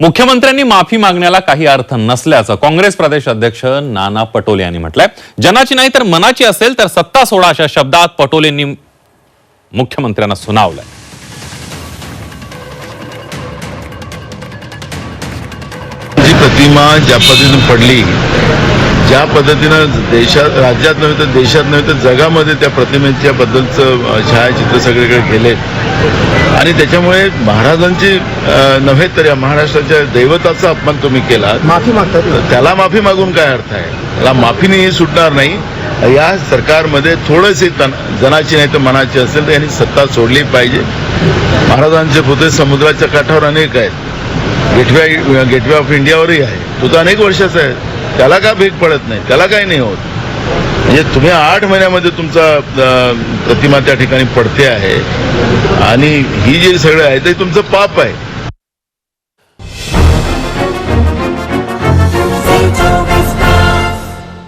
मुख्यमंत्र्यांनी माफी मागण्याला काही अर्थ नसल्याचं काँग्रेस प्रदेश अध्यक्ष नाना पटोले यांनी म्हटलंय. जनाची नाही तर मनाची असेल तर सत्ता सोडा अशा शब्दात पटोलेंनी मुख्यमंत्र्यांना सुनावलंय. जी प्रतिमा ज्या पद्धतीनं पडली ज्या पद्धतीनं देशात राज्यात नव्हे तर देशात नव्हे तर जगामध्ये त्या प्रतिमेच्या बद्दलचं छायाचित्र सगळीकडे गेले. आणि त्याच्यामुळे महाराजांची नव्हे तर या महाराष्ट्राच्या दैवताचा अपमान तुम्ही केला माफी मागतात त्याला माफी मागून काय अर्थ आहे? त्याला माफीनेही सुटणार नाही. या सरकारमध्ये थोडेसे तन जनाची नाही तर मनाची असेल तर यांनी सत्ता सोडली पाहिजे. महाराजांचे पुते समुद्राच्या काठावर अनेक आहेत. गेटवे गेटवे ऑफ इंडियावरही आहे. तो तर अनेक वर्षाचा आहे. त्याला का भेट पडत नाही? त्याला काही नाही होत. म्हणजे तुम्ही आठ महिन्यामध्ये तुमचा प्रतिमा त्या ठिकाणी पडते आहे. आणि ही जे सगळं आहे ते तुमचं पाप आहे.